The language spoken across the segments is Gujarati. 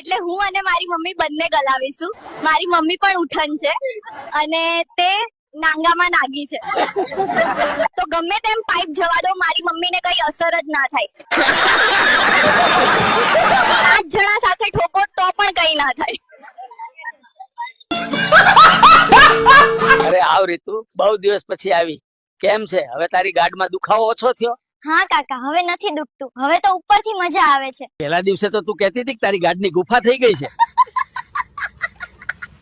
એટલે હું અને મારી મમ્મી બંને ગલાવીશું. મારી મમ્મી પણ ઉઠન છે અને તે નાંગામાં નાગી છે. તો ગમે તેમ પાઇપ જવા દો, મારી મમ્મીને કઈ અસર જ ના થાય. પાંચ જણા સાથે ઠોકો તો પણ કઈ ના થાય. અરે આવ રીતુ, બહુ દિવસ પછી આવી. કેમ છે? હવે તારી ગાડમાં દુખાવો ઓછો થયો? હા કાકા હવે નથી દુખતું. હવે તો ઉપરથી મજા આવે છે. પેલા દિવસે તો તું કહેતી હતી કે તારી ગાડની ગુફા થઈ ગઈ છે.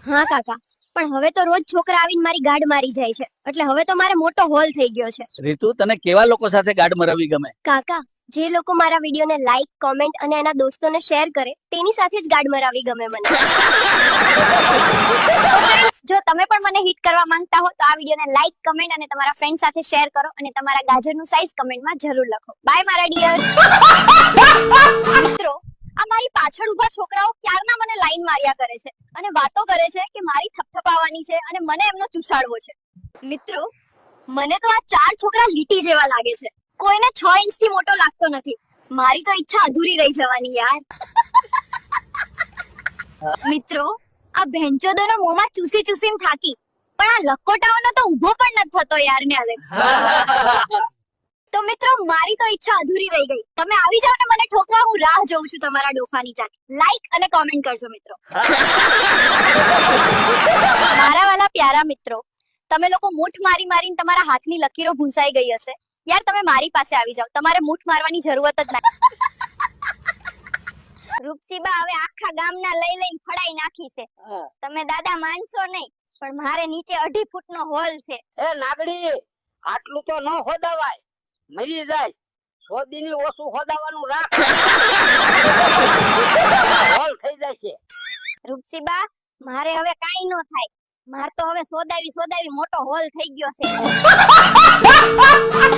હા કાકા પણ હવે તો રોજ છોકરા આવીને મારી ગાડ મારી જાય છે. એટલે હવે તો મારે મોટો હોલ થઈ ગયો છે. રીતુ તને કેવા લોકો સાથે ગાડ મરાવી ગમે? કાકા જે લોકો મારા વિડીયોને લાઈક કોમેન્ટ અને એના દોસ્તોને શેર કરે તેની સાથે જ ગાડ મરાવી ગમે મને તો friends, જો તમે પણ મને હિટ કરવા માંગતા હો તો આ વિડીયોને લાઈક કમેન્ટ અને તમારા ફ્રેન્ડ સાથે શેર કરો અને તમારા ગાજરનું સાઈઝ કમેન્ટમાં જરૂર લખો. બાય મારા ડિયર મિત્રો આ મારી પાછળ ઊભા છોકરાઓ ક્યારના મને લાઈન માર્યા કરે છે? અને વાતો કરે છે કે મારી થપથપાવાની છે અને મને એમનો ચૂસાડવો છે. મિત્રો મને તો આ ચાર છોકરા લીટી જેવા લાગે છે. કોઈને છ ઇંચથી મોટો લાગતો નથી. મારી તો ઈચ્છા અધૂરી રહી જવાની યાર. મિત્રો આ ભેંચોદોનો મોમાં ચૂસી ચૂસીને થાકી. પણ આ લકોટાઓનો તો ઊભો પણ નથી થતો યાર ને હાલે. તો મિત્રો, મારી તો ઈચ્છા અધૂરી રહી ગઈ. તમે આવી જાવ ને મને ઠોકવા, હું રાહ જોઉં છું તમારા ડોફાની જાત લાઈક અને કોમેન્ટ કરજો મિત્રો. મારા વાલા પ્યારા મિત્રો, તમે લોકો મૂઠ મારી મારીને તમારા હાથની લકીરો ભૂંસાઈ ગઈ હશે. યાર, તમે મારી પાસે આવી જાઓ. તમારે મૂઠ મારવાની જરૂરત જ નથી રૂપસીબા હવે આખા ગામના લઈ લઈને ફડાઈ નાખી છે. તમે દાદા માનશો નહીં પણ મારે નીચે અઢી ફૂટનો હોલ છે. એ નાગડી આટલું તો ન હોદાવાય. મરી જાય. સોદી ની ઓછું હોદાવાનું રાખ. હોલ થઈ જાય છે. રૂપસીબા મારે હવે કાઈ નો થાય. માર તો હવે સોદાવી સોદાવી મોટો હોલ થઈ ગયો છે.